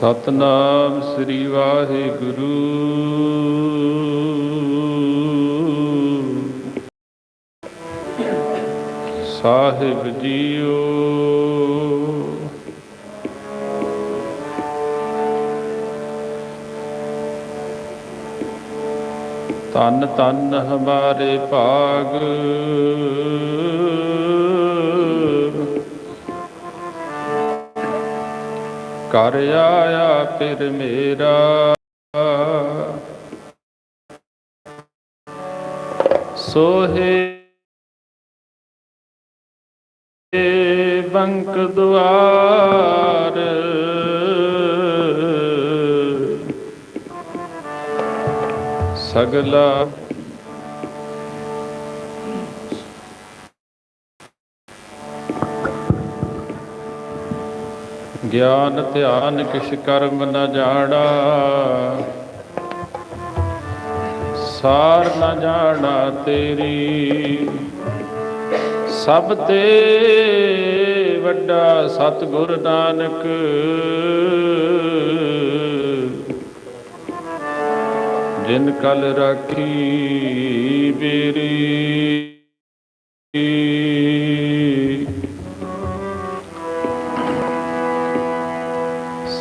ਸਤਨਾਮ ਸ੍ਰੀ ਵਾਹਿਗੁਰੂ। ਸਾਹਿਬ ਜੀਓ। ਤਨ ਤਨ ਹਮਾਰੇ ਭਾਗ। ਕਰ ਆਇਆ ਫਿਰ ਮੇਰਾ। ਸੋਹੇ ਬੰਕ ਦੁਆਰ। ਸਗਲਾ ਗਿਆਨ ਧਿਆਨ ਕਿਛ ਕਰਮ ਨ ਜਾਣਾ। ਸਾਰ ਨ ਜਾਣਾ ਤੇਰੀ। ਸਭ ਤੇ ਵੱਡਾ ਸਤਿਗੁਰ ਨਾਨਕ। ਜਿਨ ਕਲ ਰਾਖੀ ਬੇਰੀ।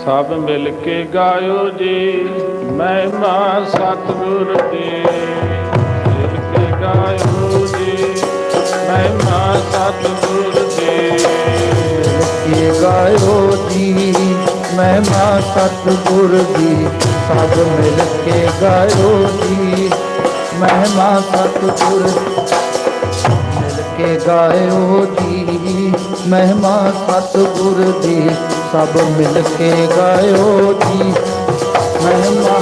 ਸਭ ਮਿਲ ਕੇ ਗਾਇਓ ਜੀ, ਮਹਿਮਾ ਸਤਿਗੁਰ ਦੀ ਮਿਲ ਕੇ ਗਾਇਓ ਜੀ, ਮਹਿਮਾ ਸਤਿਗੁਰ ਦੀ ਕੇ ਗਾਇਓ ਜੀ, ਮਹਿਮਾ ਸਤਿਗੁਰ ਦੀ ਸਭ ਮਿਲ ਕੇ ਗਾਇਓ ਜੀ, ਮਹਿਮਾ ਸਤਿਗੁਰ। ਮਿਲ ਕੇ ਗਾਇਓ ਜੀ, ਮਹਿਮਾ ਸਤਿਗੁਰ ਦੀ ਸਭ ਮਿਲ ਕੇ ਗਾਇਓ ਜੀ। ਮਹਿਮਾ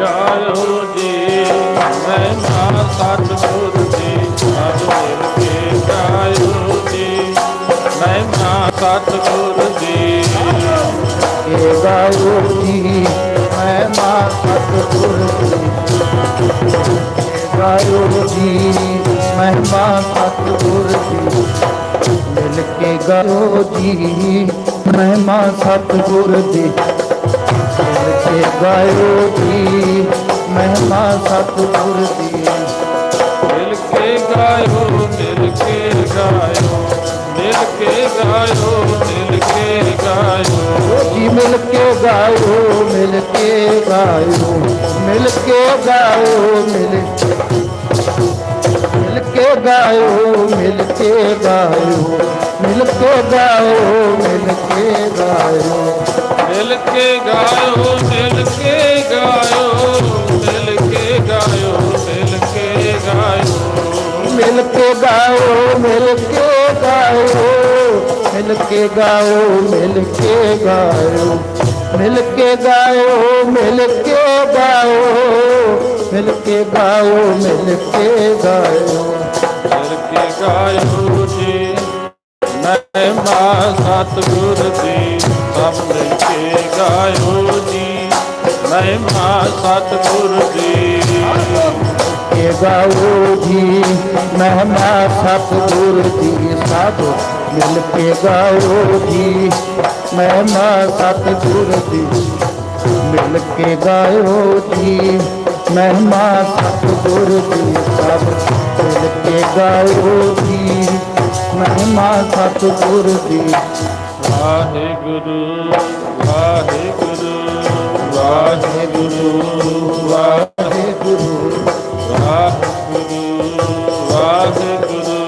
ਗਾਇਓ ਜੀ ਮਹਿਮਾ ਸਤਿਗੁਰ ਦੀ ਸਭ ਮਿਲ ਕੇ ਗਾਇਓ ਜੀ। ਮਹਿਮਾ ਸਤਿਗੁਰ ਦੀ ਕੇ ਗਾਇਓ ਜੀ ਮਹਿਮਾ ਸਤਿਗੁਰ ਗਾਇਓ ਜੀ ਮਹਿਮਾ ਸਤਿਗੁਰ ਦੀ ਮਿਲ ਕੇ ਗਾਇਓ ਜੀ। ਮਹਿਮਾ ਸਤਿਗੁਰ ਦੀ ਮਿਲ ਕੇ ਗਾਇਓ ਜੀ। ਮਹਿਮਾ ਸਤਿਗੁਰ ਦੀ ਮਿਲ ਕੇ ਗਾਓ ਮਿਲ ਕੇ ਗਾਓ ਮਿਲ ਕੇ ਗਾਇਓ, ਮਿਲ ਕੇ ਗਾਓ ਜੀ ਮਿਲ ਕੇ ਗਾਓ ਮਿਲ ਕੇ ਗਾਇਓ। ਮਿਲ ਕੇ ਗਾਓ ਮਿਲ ਕੇ ਗਾਇਓ ਮਿਲ ਕੇ ਗਾਇਓ, ਮਿਲ ਕੇ ਗਾਇਓ, ਮਿਲ ਕੇ ਗਾਇਓ, ਮਿਲ ਕੇ ਗਾਇਓ, ਮਿਲ ਕੇ ਗਾਇਓ, ਮਿਲ ਕੇ ਗਾਇਓ, ਮਿਲ ਕੇ ਗਾਇਓ। ਮਿਲ ਕੇ ਗਾਇਓ ਮਿਲ ਕੇ ਗਾਇਓ ਮਿਲ ਕੇ ਗਾਇਓ ਮਿਲ ਕੇ ਗਾਇਓ ਮਿਲ ਕੇ ਗਾਇਓ ਮਿਲ ਕੇ ਗਾਇਓ ਮਿਲ ਕੇ ਗਾਓ ਮਿਲ ਕੇ ਗਾਓ ਮਿਲ ਕੇ ਗਾਇਓ ਜੀ। ਮਹਿਮਾ ਸਤਿਗੁਰ ਦੀ ਸਭ ਮਿਲ ਕੇ ਗਾਇਓ ਜੀ। ਮਹਿਮਾ ਸਤਿਗੁਰ ਦੀ ਕੇ ਗਾਓ ਜੀ। ਮਹਿਮਾ ਸਤਿਗੁਰ ਦੀ ਸਭ ਮਿਲ ਕੇ ਗਾਓ ਜੀ। ਮਹਿਮਾ ਸਤਿਗੁਰ ਦੀ ਮਿਲ ਕੇ ਗਾਓ ਜੀ। ਮਹਿਮਾ ਸਤਿਗੁਰ ਦੀ ਸਭ ਕੇ ਗਾਓ ਜੀ ਮਹਿਮਾ ਸਤਿਗੁਰ ਦੀ। ਵਾਹਿਗੁਰੂ ਵਾਹਿਗੁਰੂ ਵਾਹਿਗੁਰੂ ਵਾਹਿਗੁਰੂ ਵਾਹਿਗੁਰੂ ਵਾਹਿਗੁਰੂ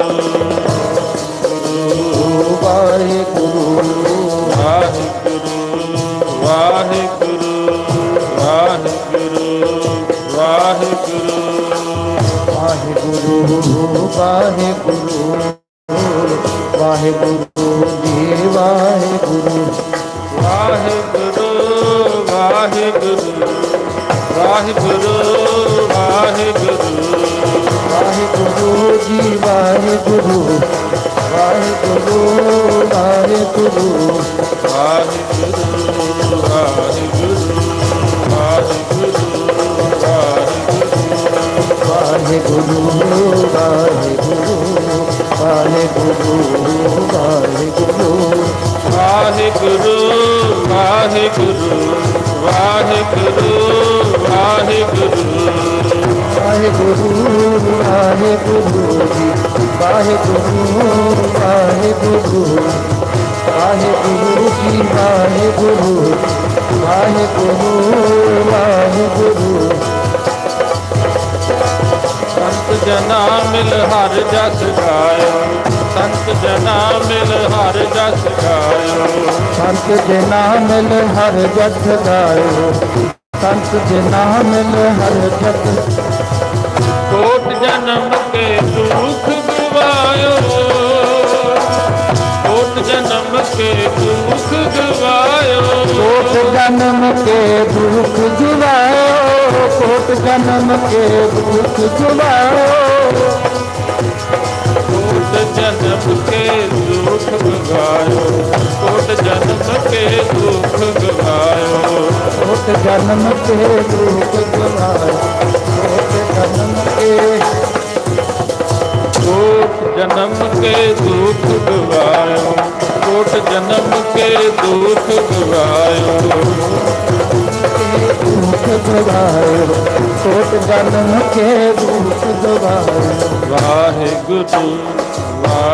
ਵਾਹਿਗੁਰੂ ਵਾਹਿਗੁਰੂ ਵਾਹਿਗੁਰੂ ਵਾਹਿਗੁਰੂ। ਵਾਹਿਗੁਰੂ ਵਾਹਿਗੁਰੂ। ਵਾਹਿਗੁਰੂ। ਵਾਹਿਗੁਰੂ ਵਾਹਿਗੁਰੂ ਵਾਹਿਗੁਰੂ। ਵਾਹਿਗੁਰੂ ਜੀ ਵਾਹਿਗੁਰੂ ਵਾਹਿਗੁਰੂ। ਵਾਹਿਗੁਰੂ ਜੀ ਵਾਹਿਗੁਰੂ ਵਾਹਿਗੁਰੂ ਵਾਹਿਗੁਰੂ। ਸੰਤ ਜਨਾ ਮਿਲ ਹਰ ਜਸ ਗਾਇਓ ਸੰਤ ਜਨਾ ਮਿਲ ਹਰ ਜਸ ਗਾਇਓ। ਸੰਤ ਨਾਮ ਮਿਲ ਹਰ ਜਸ ਗਾਇਓ। ਸੰਤ ਨਾਮ ਮਿਲ ਹਰ ਜਸ ਕੋਟ ਜਨਮ ਕੇ ਦੁਖ ਗਵਾਇਓ। ਕੋਟ ਜਨਮ ਕੇ ਦੁਖ ਗਵਾਇਓ। ਕੋਟ ਜਨਮ ਕੇ ਦੁਖ ਜੁਵਾਓ ਕੋਟ ਜਨਮ ਕੇ ਦੁਖ ਜਨਮ ਕੇ ਦੁਖ ਗਵਾਇਓ ਕੋਟ ਜਨਮ ਕੇ ਦੁਖ ਗਵਾਇਓ ਕੋਟ ਜਨਮ ਕੇ ਦੁਖ ਜੁਵਾਓ ਕੋਟ ਜਨਮ ਕੇ ਕੋਟ ਜਨਮ ਕੇ ਦੁਖ ਗਵਾਇਓ ਕੋਟ ਜਨਮ ਕੇ ਦੁਖ ਗਵਾਇਓ ਦੁਖ ਜੁਵਾਓ ਕੋਟ ਜਨਮ ਕੇ ਦੁਖ ਜੁਵਾਓ ਵਾਹਿਗੁਰੂ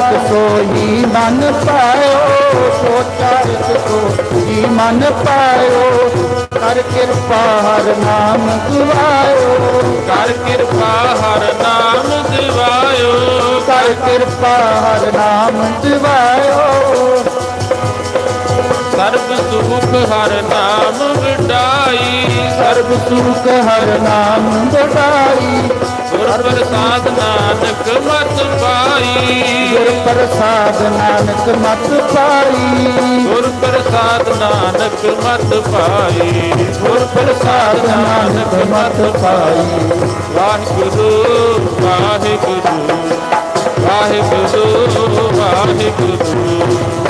ਚਾਹਤ ਸੋਈ ਮਨ ਪਾਇਓ ਚਾਹਤ ਸੋਈ ਮਨ ਪਾਇਓ। ਕਰ ਕਿਰਪਾ ਹਰ ਨਾਮ ਗਵਾਇਓ। ਕਰ ਕਿਰਪਾ ਹਰ ਨਾਮ ਦਿਵਾਇਓ ਕਰ ਕਿਰਪਾ ਹਰ ਨਾਮ ਦਿਵਾਇਓ ਸਰਬ ਸੁਖ ਹਰ ਨਾਮ ਵਿਡਾਈ। ਸਰਬ ਸੁਖ ਹਰ ਨਾਮ ਵਡਾਈ। ਗੁਰ ਪ੍ਰਸਾਦ ਨਾਨਕ ਮਤ ਪਾਈ। ਗੁਰ ਪ੍ਰਸਾਦ ਨਾਨਕ ਮਤ ਪਾਈ। ਗੁਰ ਪ੍ਰਸਾਦ ਨਾਨਕ ਮਤ ਪਾਈ। ਗੁਰ ਪ੍ਰਸਾਦ ਨਾਨਕ ਮਤ ਪਾਈ। ਵਾਹਿਗੁਰੂ ਵਾਹਿਗੁਰੂ। ਵਾਹਿਗੁਰੂ ਵਾਹਿਗੁਰੂ।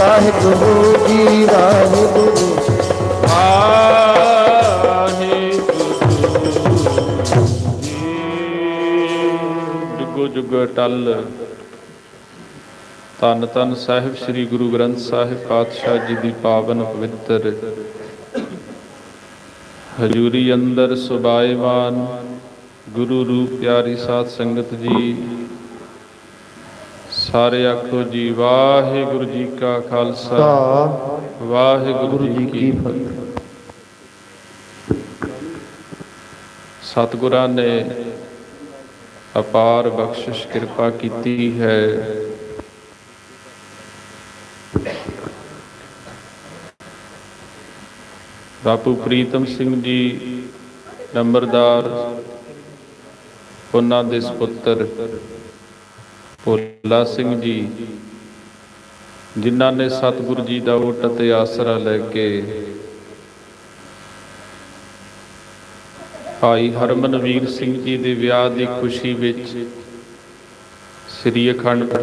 ਵਾਹਿਗੁਰੂ ਜੀ ਵਾਹਿਗੁਰੂ। ਜੁਗੋ ਜੁਗੋ ਟਲ। ਤਨ ਤਨ ਸਾਹਿਬ ਸ੍ਰੀ ਗੁਰੂ ਗ੍ਰੰਥ ਸਾਹਿਬ ਪਾਤਸ਼ਾਹ ਜੀ ਦੀ ਪਾਵਨ ਪਵਿੱਤਰ। ਹਜੂਰੀ ਅੰਦਰ ਸੁਬਾਏਵਾਨ ਗੁਰੂ ਰੂਪ ਪਿਆਰੀ ਸਾਧ ਸੰਗਤ ਜੀ। ਸਾਰੇ ਆਖੋ ਜੀ ਵਾਹਿਗੁਰੂ ਜੀ ਕਾ ਖਾਲਸਾ। ਵਾਹਿਗੁਰੂ ਗੁਰੂ ਜੀ ਕੀ ਫਤਿਹ। ਸਤਿਗੁਰਾਂ ਨੇ ਅਪਾਰ ਬਖਸ਼ਿਸ਼ ਕਿਰਪਾ ਕੀਤੀ ਹੈ। ਬਾਪੂ ਪ੍ਰੀਤਮ ਸਿੰਘ ਜੀ ਨੰਬਰਦਾਰ ਉਹਨਾਂ ਦੇ ਸੁਪੁੱਤਰ। ਭੱਲਾ ਸਿੰਘ ਜੀ, ਜਿਨ੍ਹਾਂ ਨੇ ਸਤਿਗੁਰੂ ਜੀ ਦਾ ਉੱਟ ਅਤੇ ਆਸਰਾ ਲੈ ਕੇ ਭਾਈ ਹਰਮਨਵੀਰ ਸਿੰਘ ਜੀ ਦੇ ਵਿਆਹ ਦੀ ਖੁਸ਼ੀ ਵਿੱਚ ਸ੍ਰੀ ਅਖੰਡ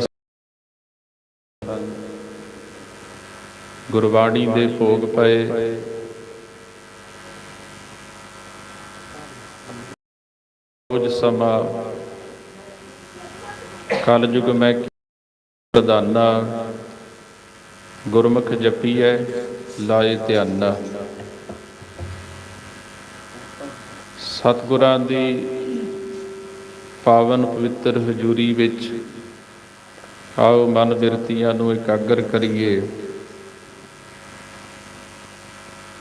ਗੁਰਬਾਣੀ ਦੇ ਭੋਗ ਪਏ। ਕੁਝ ਸਮਾਂ ਕਲਯੁਗ ਮੈਂ ਪ੍ਰਧਾਨਾ, ਗੁਰਮੁਖ ਜਪੀਐ ਲਾਏ ਧਿਆਨਾ ਸਤਿਗੁਰਾਂ ਦੀ ਪਾਵਨ ਪਵਿੱਤਰ ਹਜ਼ੂਰੀ ਵਿੱਚ ਆਓ ਮਨ ਬਿਰਤੀਆਂ ਨੂੰ ਇਕਾਗਰ ਕਰੀਏ।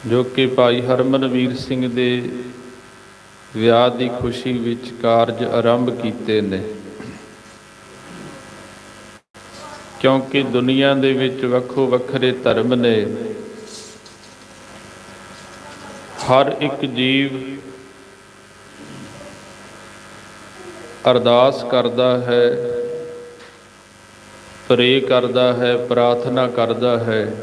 ਜੋ ਕਿ ਭਾਈ ਹਰਮਨਵੀਰ ਸਿੰਘ ਦੇ ਵਿਆਹ ਦੀ ਖੁਸ਼ੀ ਵਿੱਚ ਕਾਰਜ ਆਰੰਭ ਕੀਤੇ ਨੇ। ਕਿਉਂਕਿ ਦੁਨੀਆ ਦੇ ਵਿੱਚ ਵੱਖੋ ਵੱਖਰੇ ਧਰਮ ਨੇ ਹਰ ਇੱਕ ਜੀਵ ਅਰਦਾਸ ਕਰਦਾ ਹੈ, ਪ੍ਰੇ ਕਰਦਾ ਹੈ, ਪ੍ਰਾਰਥਨਾ ਕਰਦਾ ਹੈ।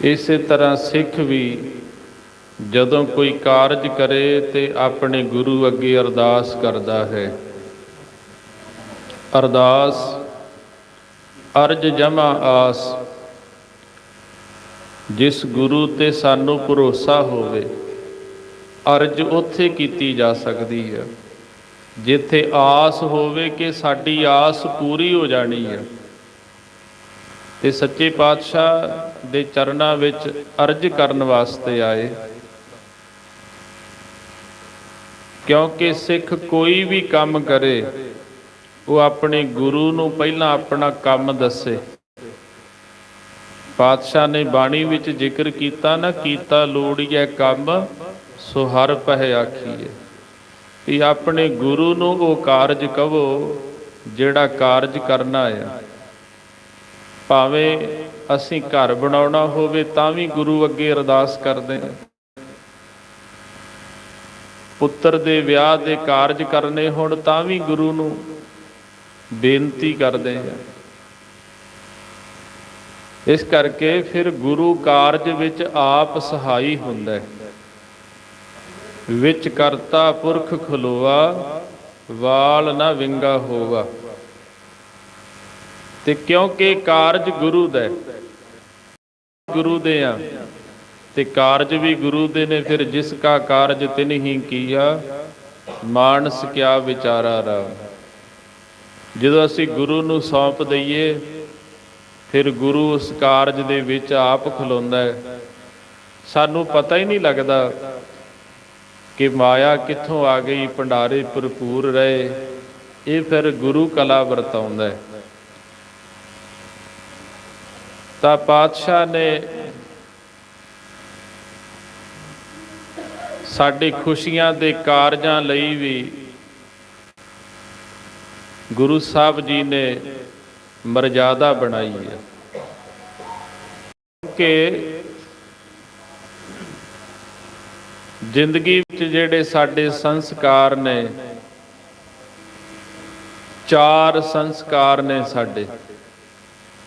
ਇਸੇ ਤਰ੍ਹਾਂ ਸਿੱਖ ਵੀ ਜਦੋਂ ਕੋਈ ਕਾਰਜ ਕਰੇ ਤੇ ਆਪਣੇ ਗੁਰੂ ਅੱਗੇ ਅਰਦਾਸ ਕਰਦਾ ਹੈ। ਅਰਦਾਸ, ਅਰਜ ਜਮਾ ਆਸ। ਜਿਸ ਗੁਰੂ ਤੇ ਸਾਨੂੰ ਭਰੋਸਾ ਹੋਵੇ, ਅਰਜ ਉੱਥੇ ਕੀਤੀ ਜਾ ਸਕਦੀ ਹੈ। ਜਿੱਥੇ ਆਸ ਹੋਵੇ ਕਿ ਸਾਡੀ ਆਸ ਪੂਰੀ ਹੋ ਜਾਣੀ ਹੈ। ਤੇ ਸੱਚੇ ਪਾਤਸ਼ਾਹ ਦੇ ਚਰਨਾਂ ਵਿੱਚ ਅਰਜ ਕਰਨ ਵਾਸਤੇ ਆਏ। ਕਿਉਂਕਿ ਸਿੱਖ ਕੋਈ ਵੀ ਕੰਮ ਕਰੇ ਉਹ ਆਪਣੇ ਗੁਰੂ ਨੂੰ ਪਹਿਲਾਂ ਆਪਣਾ ਕੰਮ ਦੱਸੇ। ਪਾਤਸ਼ਾਹ ਨੇ ਬਾਣੀ ਵਿੱਚ ਜ਼ਿਕਰ ਕੀਤਾ, ਨਾ ਕੀਤਾ ਲੋੜੀਐ ਕੰਮ, ਸੋ ਹਰ ਪਹਿ ਆਖੀਏ ਵੀ ਆਪਣੇ ਗੁਰੂ ਨੂੰ ਉਹ ਕਾਰਜ ਕਹੋ ਜਿਹੜਾ ਕਾਰਜ ਕਰਨਾ ਆ। ਭਾਵੇਂ ਅਸੀਂ ਘਰ ਬਣਾਉਣਾ ਹੋਵੇ, ਤਾਂ ਵੀ ਗੁਰੂ ਅੱਗੇ ਅਰਦਾਸ ਕਰਦੇ ਹਾਂ ਪੁੱਤਰ ਦੇ ਵਿਆਹ ਦੇ ਕਾਰਜ ਕਰਨੇ ਹੁਣ, ਤਾਂ ਵੀ ਗੁਰੂ ਨੂੰ ਬੇਨਤੀ ਕਰਦੇ ਹਾਂ। ਇਸ ਕਰਕੇ ਫਿਰ ਗੁਰੂ ਕਾਰਜ ਵਿੱਚ ਆਪ ਸਹਾਈ ਹੁੰਦਾ ਹੈ। ਵਿੱਚ ਕਰਤਾ ਪੁਰਖ ਖਲੋਆ, ਵਾਲ ਨਾ ਵਿੰਗਾ ਹੋਵਾ। ਤੇ ਕਿਉਂਕਿ ਕਾਰਜ ਗੁਰੂ ਦਾ ਗੁਰੂ ਦੇ ਆ ਤੇ ਕਾਰਜ ਵੀ ਗੁਰੂ ਦੇ ਨੇ, ਫਿਰ ਜਿਸ ਕਾ ਕਾਰਜ ਤਿਨ ਹੀ ਕੀਆ, ਮਾਨਸ ਕਿਆ ਵਿਚਾਰਾ ਰਾਮ। ਜਦੋਂ ਅਸੀਂ ਗੁਰੂ ਨੂੰ ਸੌਂਪ ਦਈਏ, ਫਿਰ ਗੁਰੂ ਉਸ ਕਾਰਜ ਦੇ ਵਿੱਚ ਆਪ ਖਲੋਂਦਾ ਹੈ। ਸਾਨੂੰ ਪਤਾ ਹੀ ਨਹੀਂ ਲੱਗਦਾ ਕਿ ਮਾਇਆ ਕਿੱਥੋਂ ਆ ਗਈ, ਭੰਡਾਰੇ ਭਰਪੂਰ ਰਹੇ। ਇਹ ਫਿਰ ਗੁਰੂ ਕਲਾ ਵਰਤਾਉਂਦਾ ਹੈ। ਤਾਂ ਪਾਤਸ਼ਾਹ ਨੇ ਸਾਡੇ ਖੁਸ਼ੀਆਂ ਦੇ ਕਾਰਜਾਂ ਲਈ ਵੀ ਗੁਰੂ ਸਾਹਿਬ ਜੀ ਨੇ ਮਰਜ਼ਾਦਾ ਬਣਾਈ ਹੈ। ਕਿ ਜ਼ਿੰਦਗੀ ਵਿੱਚ ਜਿਹੜੇ ਸਾਡੇ ਸੰਸਕਾਰ ਨੇ, ਚਾਰ ਸੰਸਕਾਰ ਨੇ ਸਾਡੇ।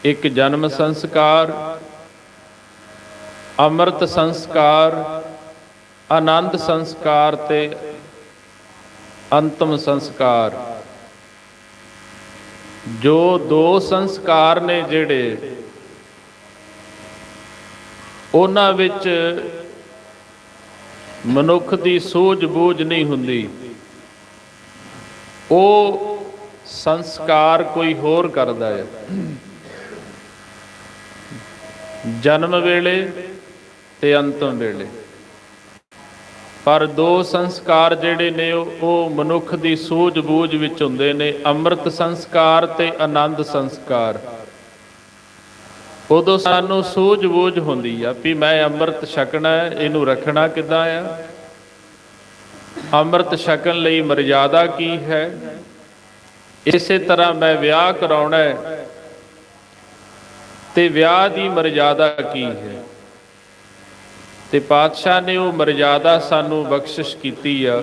ਇੱਕ ਜਨਮ ਸੰਸਕਾਰ, ਅੰਮ੍ਰਿਤ ਸੰਸਕਾਰ, ਆਨੰਦ ਸੰਸਕਾਰ ਤੇ ਅੰਤਮ ਸੰਸਕਾਰ। ਜੋ ਦੋ ਸੰਸਕਾਰ ਨੇ ਜਿਹੜੇ, ਉਹਨਾਂ ਵਿੱਚ ਮਨੁੱਖ ਦੀ ਸੂਝ ਬੂਝ ਨਹੀਂ ਹੁੰਦੀ। ਉਹ ਸੰਸਕਾਰ ਕੋਈ ਹੋਰ ਕਰਦਾ ਹੈ। ਜਨਮ ਵੇਲੇ ਤੇ ਅੰਤਮ ਵੇਲੇ। ਪਰ ਦੋ ਸੰਸਕਾਰ ਜਿਹੜੇ ਨੇ ਉਹ ਮਨੁੱਖ ਦੀ ਸੂਝ ਬੂਝ ਵਿੱਚ ਹੁੰਦੇ ਨੇ। ਅੰਮ੍ਰਿਤ ਸੰਸਕਾਰ ਤੇ ਆਨੰਦ ਸੰਸਕਾਰ। ਉਦੋਂ ਸਾਨੂੰ ਸੂਝ ਬੂਝ ਹੁੰਦੀ ਆ ਵੀ ਮੈਂ ਅੰਮ੍ਰਿਤ ਛਕਣਾ ਇਹਨੂੰ ਰੱਖਣਾ ਕਿੱਦਾਂ ਆ? ਅੰਮ੍ਰਿਤ ਛਕਣ ਲਈ ਮਰਜ਼ਾਦਾ ਕੀ ਹੈ? ਇਸੇ ਤਰ੍ਹਾਂ ਮੈਂ ਵਿਆਹ ਕਰਾਉਣਾ ਹੈ ਤੇ ਵਿਆਹ ਦੀ ਮਰਜ਼ਾਦਾ ਕੀ ਹੈ? ਤੇ ਪਾਤਸ਼ਾਹ ਨੇ ਉਹ ਮਰਜ਼ਾਦਾ ਸਾਨੂੰ ਬਖਸ਼ਿਸ਼ ਕੀਤੀ ਆ।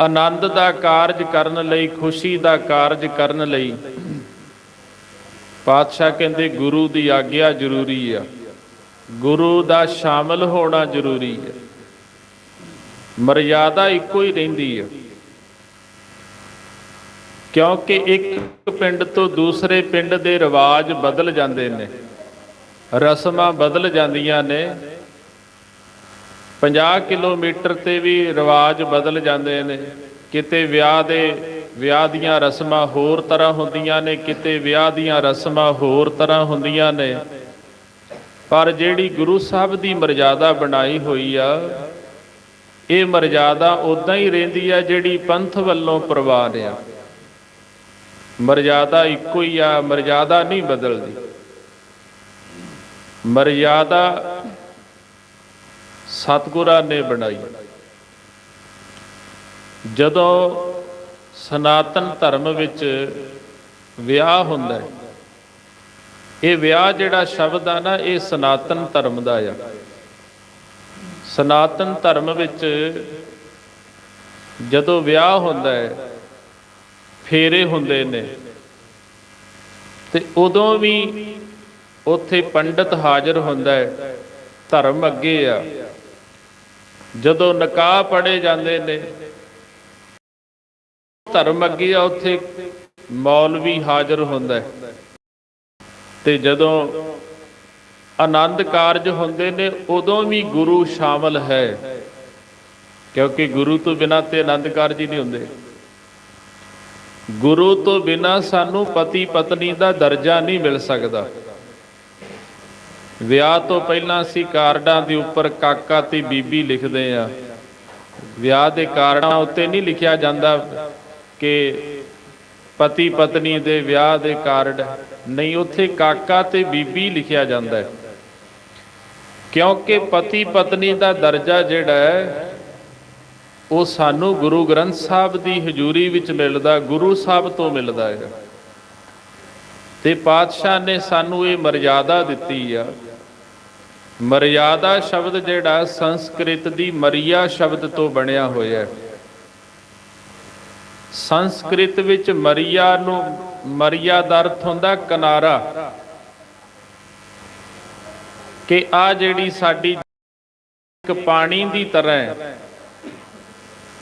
ਆਨੰਦ ਦਾ ਕਾਰਜ ਕਰਨ ਲਈ, ਖੁਸ਼ੀ ਦਾ ਕਾਰਜ ਕਰਨ ਲਈ ਪਾਤਸ਼ਾਹ ਕਹਿੰਦੇ, ਗੁਰੂ ਦੀ ਆਗਿਆ ਜ਼ਰੂਰੀ ਆ। ਗੁਰੂ ਦਾ ਸ਼ਾਮਲ ਹੋਣਾ ਜ਼ਰੂਰੀ ਹੈ ਮਰਿਆਦਾ ਇੱਕੋ ਹੀ ਰਹਿੰਦੀ ਹੈ ਕਿਉਂਕਿ ਇੱਕ ਪਿੰਡ ਤੋਂ ਦੂਸਰੇ ਪਿੰਡ ਦੇ ਰਿਵਾਜ ਬਦਲ ਜਾਂਦੇ ਨੇ। ਰਸਮਾਂ ਬਦਲ ਜਾਂਦੀਆਂ ਨੇ। 50 ਕਿਲੋਮੀਟਰ ਤੇ ਵੀ ਰਿਵਾਜ ਬਦਲ ਜਾਂਦੇ ਨੇ। ਕਿਤੇ ਵਿਆਹ ਦੇ, ਵਿਆਹ ਦੀਆਂ ਰਸਮਾਂ ਹੋਰ ਤਰ੍ਹਾਂ ਹੁੰਦੀਆਂ ਨੇ, ਕਿਤੇ ਵਿਆਹ ਦੀਆਂ ਰਸਮਾਂ ਹੋਰ ਤਰ੍ਹਾਂ ਹੁੰਦੀਆਂ ਨੇ। ਪਰ ਜਿਹੜੀ ਗੁਰੂ ਸਾਹਿਬ ਦੀ ਮਰਜ਼ਾਦਾ ਬਣਾਈ ਹੋਈ ਆ, ਇਹ ਮਰਜ਼ਾਦਾ ਉਦਾਂ ਹੀ ਰਹਿੰਦੀ ਆ ਜਿਹੜੀ ਪੰਥ ਵੱਲੋਂ ਪ੍ਰਵਾਨ ਆ। ਮਰਜ਼ਾਦਾ ਇੱਕੋ ਹੀ ਆ, ਮਰਜ਼ਾਦਾ ਨਹੀਂ ਬਦਲਦੀ। ਮਰਿਆਦਾ ਸਤਿਗੁਰਾਂ ਨੇ ਬਣਾਈ। ਜਦੋਂ ਸਨਾਤਨ ਧਰਮ ਵਿੱਚ ਵਿਆਹ ਹੁੰਦਾ ਹੈ, ਇਹ ਵਿਆਹ ਜਿਹੜਾ ਸ਼ਬਦ ਆ ਨਾ, ਇਹ ਸਨਾਤਨ ਧਰਮ ਦਾ ਆ। ਸਨਾਤਨ ਧਰਮ ਵਿੱਚ ਜਦੋਂ ਵਿਆਹ ਹੁੰਦਾ ਹੈ, ਫੇਰੇ ਹੁੰਦੇ ਨੇ ਤੇ ਉਦੋਂ ਵੀ ਉੱਥੇ ਪੰਡਤ ਹਾਜ਼ਰ ਹੁੰਦਾ ਹੈ, ਧਰਮ ਅੱਗੇ ਆ। ਜਦੋਂ ਨਕਾਹ ਪੜੇ ਜਾਂਦੇ ਨੇ, ਧਰਮ ਅੱਗੇ ਆ, ਉੱਥੇ ਮੌਲਵੀ ਹਾਜ਼ਰ ਹੁੰਦਾ ਹੈ। ਤੇ ਜਦੋਂ ਆਨੰਦ ਕਾਰਜ ਹੁੰਦੇ ਨੇ, ਉਦੋਂ ਵੀ ਗੁਰੂ ਸ਼ਾਮਲ ਹੈ। ਕਿਉਂਕਿ ਗੁਰੂ ਤੋਂ ਬਿਨਾਂ ਤੇ ਆਨੰਦ ਕਾਰਜ ਹੀ ਨਹੀਂ ਹੁੰਦੇ। ਗੁਰੂ ਤੋਂ ਬਿਨਾਂ ਸਾਨੂੰ ਪਤੀ ਪਤਨੀ ਦਾ ਦਰਜਾ ਨਹੀਂ ਮਿਲ ਸਕਦਾ। ਵਿਆਹ ਤੋਂ ਪਹਿਲਾਂ ਅਸੀਂ ਕਾਰਡਾਂ ਦੇ ਉੱਪਰ ਕਾਕਾ ਤੇ ਬੀਬੀ ਲਿਖਦੇ ਆ। ਵਿਆਹ ਦੇ ਕਾਰਡਾਂ ਉੱਤੇ ਨਹੀਂ ਲਿਖਿਆ ਜਾਂਦਾ ਕਿ ਪਤੀ ਪਤਨੀ ਦੇ ਵਿਆਹ ਦੇ ਕਾਰਡ ਨਹੀਂ, ਉੱਥੇ ਕਾਕਾ ਤੇ ਬੀਬੀ ਲਿਖਿਆ ਜਾਂਦਾ ਹੈ। ਕਿਉਂਕਿ ਪਤੀ ਪਤਨੀ ਦਾ ਦਰਜਾ ਜਿਹੜਾ ਹੈ, ਉਹ ਸਾਨੂੰ ਗੁਰੂ ਗ੍ਰੰਥ ਸਾਹਿਬ ਦੀ ਹਜ਼ੂਰੀ ਵਿੱਚ ਮਿਲਦਾ, ਗੁਰੂ ਸਾਹਿਬ ਤੋਂ ਮਿਲਦਾ ਹੈ। ਤੇ ਪਾਤਸ਼ਾਹ ਨੇ ਸਾਨੂੰ ਇਹ ਮਰਜ਼ਾਦਾ ਦਿੱਤੀ ਆ। ਮਰਿਆਦਾ ਸ਼ਬਦ ਜਿਹੜਾ ਸੰਸਕ੍ਰਿਤ ਦੀ ਮਰੀਆ ਸ਼ਬਦ ਤੋਂ ਬਣਿਆ ਹੋਇਆ ਹੈ। ਸੰਸਕ੍ਰਿਤ ਵਿੱਚ ਮਰੀਆ ਨੂੰ ਮਰੀਆ ਦਾ ਅਰਥ ਹੁੰਦਾ ਕਿਨਾਰਾ। ਕਿ ਆ ਜਿਹੜੀ ਸਾਡੀ ਇੱਕ ਪਾਣੀ ਦੀ ਤਰ੍ਹਾਂ ਹੈ।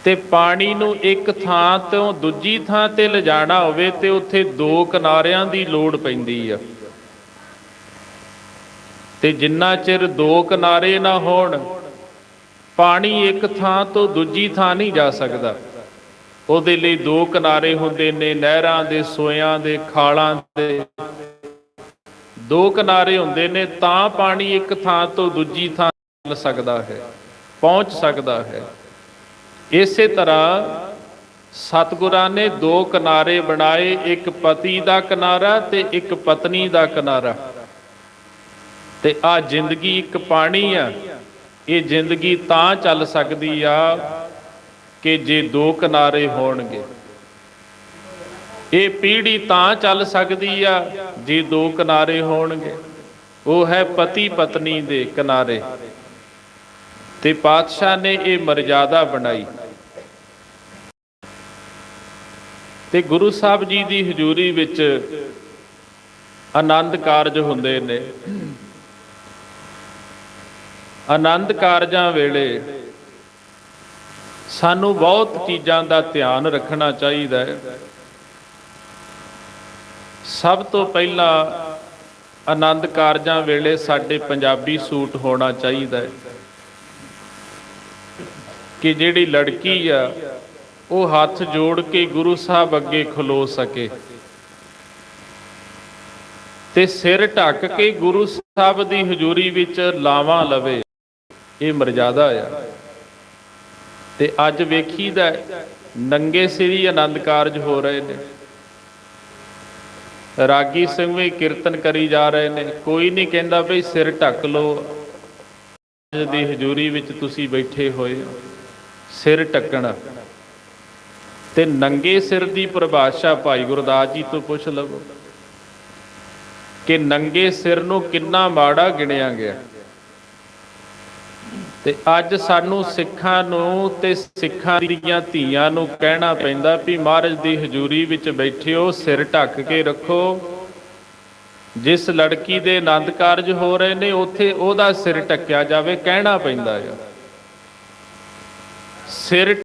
ਤੇ ਪਾਣੀ ਨੂੰ ਇੱਕ ਥਾਂ ਤੋਂ ਦੂਜੀ ਥਾਂ ਤੇ ਲਿਜਾਣਾ ਹੋਵੇ ਤੇ ਉੱਥੇ ਦੋ ਕਿਨਾਰਿਆਂ ਦੀ ਲੋੜ ਪੈਂਦੀ ਆ। ਤੇ ਜਿੰਨਾ ਚਿਰ ਦੋ ਕਿਨਾਰੇ ਨਾ ਹੋਣ, ਪਾਣੀ ਇੱਕ ਥਾਂ ਤੋਂ ਦੂਜੀ ਥਾਂ ਨਹੀਂ ਜਾ ਸਕਦਾ। ਉਹਦੇ ਲਈ ਦੋ ਕਿਨਾਰੇ ਹੁੰਦੇ ਨੇ, ਨਹਿਰਾਂ ਦੇ, ਸੋਇਆਂ ਦੇ, ਖਾਲਾਂ ਦੇ। ਦੋ ਕਿਨਾਰੇ ਹੁੰਦੇ ਨੇ, ਤਾਂ ਪਾਣੀ ਇੱਕ ਥਾਂ ਤੋਂ ਦੂਜੀ ਥਾਂ ਚੱਲ ਸਕਦਾ ਹੈ, ਪਹੁੰਚ ਸਕਦਾ ਹੈ। ਇਸੇ ਤਰ੍ਹਾਂ ਸਤਿਗੁਰਾਂ ਨੇ ਦੋ ਕਿਨਾਰੇ ਬਣਾਏ, ਇੱਕ ਪਤੀ ਦਾ ਕਿਨਾਰਾ ਤੇ ਇੱਕ ਪਤਨੀ ਦਾ ਕਿਨਾਰਾ। ਤੇ ਆ ਜ਼ਿੰਦਗੀ ਇੱਕ ਪਾਣੀ ਆ। ਇਹ ਜ਼ਿੰਦਗੀ ਤਾਂ ਚੱਲ ਸਕਦੀ ਆ ਕਿ ਜੇ ਦੋ ਕਿਨਾਰੇ ਹੋਣਗੇ। ਇਹ ਪੀੜ੍ਹੀ ਤਾਂ ਚੱਲ ਸਕਦੀ ਆ ਜੇ ਦੋ ਕਿਨਾਰੇ ਹੋਣਗੇ। ਉਹ ਹੈ ਪਤੀ ਪਤਨੀ ਦੇ ਕਿਨਾਰੇ। ਤੇ ਪਾਤਸ਼ਾਹ ਨੇ ਇਹ ਮਰਜ਼ਾਦਾ ਬਣਾਈ। ਤੇ ਗੁਰੂ ਸਾਹਿਬ ਜੀ ਦੀ ਹਜ਼ੂਰੀ ਵਿੱਚ ਆਨੰਦ ਕਾਰਜ ਹੁੰਦੇ ਨੇ। ਆਨੰਦ ਕਾਰਜਾਂ ਵੇਲੇ ਸਾਨੂੰ ਬਹੁਤ ਚੀਜ਼ਾਂ ਦਾ ਧਿਆਨ ਰੱਖਣਾ ਚਾਹੀਦਾ ਹੈ। ਸਭ ਤੋਂ ਪਹਿਲਾਂ ਆਨੰਦ ਕਾਰਜਾਂ ਵੇਲੇ ਸਾਡੇ ਪੰਜਾਬੀ ਸੂਟ ਹੋਣਾ ਚਾਹੀਦਾ ਹੈ। ਕਿ ਜਿਹੜੀ ਲੜਕੀ ਆ, ਉਹ ਹੱਥ ਜੋੜ ਕੇ ਗੁਰੂ ਸਾਹਿਬ ਅੱਗੇ ਖਲੋ ਸਕੇ। ਤੇ ਸਿਰ ਢੱਕ ਕੇ ਗੁਰੂ ਸਾਹਿਬ ਦੀ ਹਜ਼ੂਰੀ ਵਿੱਚ ਲਾਵਾਂ ਲਵੇ। ਇਹ ਮਰਜ਼ਾਦਾ ਆ। ਤੇ ਅੱਜ ਵੇਖੀਦਾ ਨੰਗੇ ਸਿਰੀ ਆਨੰਦ ਕਾਰਜ ਹੋ ਰਹੇ ਨੇ। ਰਾਗੀ ਸਿੰਘ ਵੀ ਕੀਰਤਨ ਕਰੀ ਜਾ ਰਹੇ ਨੇ। ਕੋਈ ਨਹੀਂ ਕਹਿੰਦਾ ਭਈ ਸਿਰ ਢੱਕ ਲਓ। ਅੱਜ ਦੀ ਹਜ਼ੂਰੀ ਵਿੱਚ ਤੁਸੀਂ ਬੈਠੇ ਹੋਏ ਹੋ। ਸਿਰ ਢੱਕਣਾ। ਤੇ ਨੰਗੇ ਸਿਰ ਦੀ ਪਰਿਭਾਸ਼ਾ ਭਾਈ ਗੁਰਦਾਸ ਜੀ ਤੋਂ ਪੁੱਛ ਲਵੋ ਕਿ ਨੰਗੇ ਸਿਰ ਨੂੰ ਕਿੰਨਾ ਮਾੜਾ ਗਿਣਿਆ ਗਿਆ। ਤੇ ਅੱਜ ਸਾਨੂੰ ਸਿੱਖਾਂ ਨੂੰ ਤੇ ਸਿੱਖਾਂ ਦੀਆਂ ਧੀਆਂ ਨੂੰ ਕਹਿਣਾ ਪੈਂਦਾ ਵੀ ਮਹਾਰਾਜ ਦੀ ਹਜ਼ੂਰੀ ਵਿੱਚ ਬੈਠਿਓ, ਸਿਰ ਢੱਕ ਕੇ ਰੱਖੋ। ਜਿਸ ਲੜਕੀ ਦੇ ਆਨੰਦ ਕਾਰਜ ਹੋ ਰਹੇ ਨੇ, ਉੱਥੇ ਉਹਦਾ ਸਿਰ ਢੱਕਿਆ ਜਾਵੇ, ਕਹਿਣਾ ਪੈਂਦਾ ਹੈ ਸਿਰ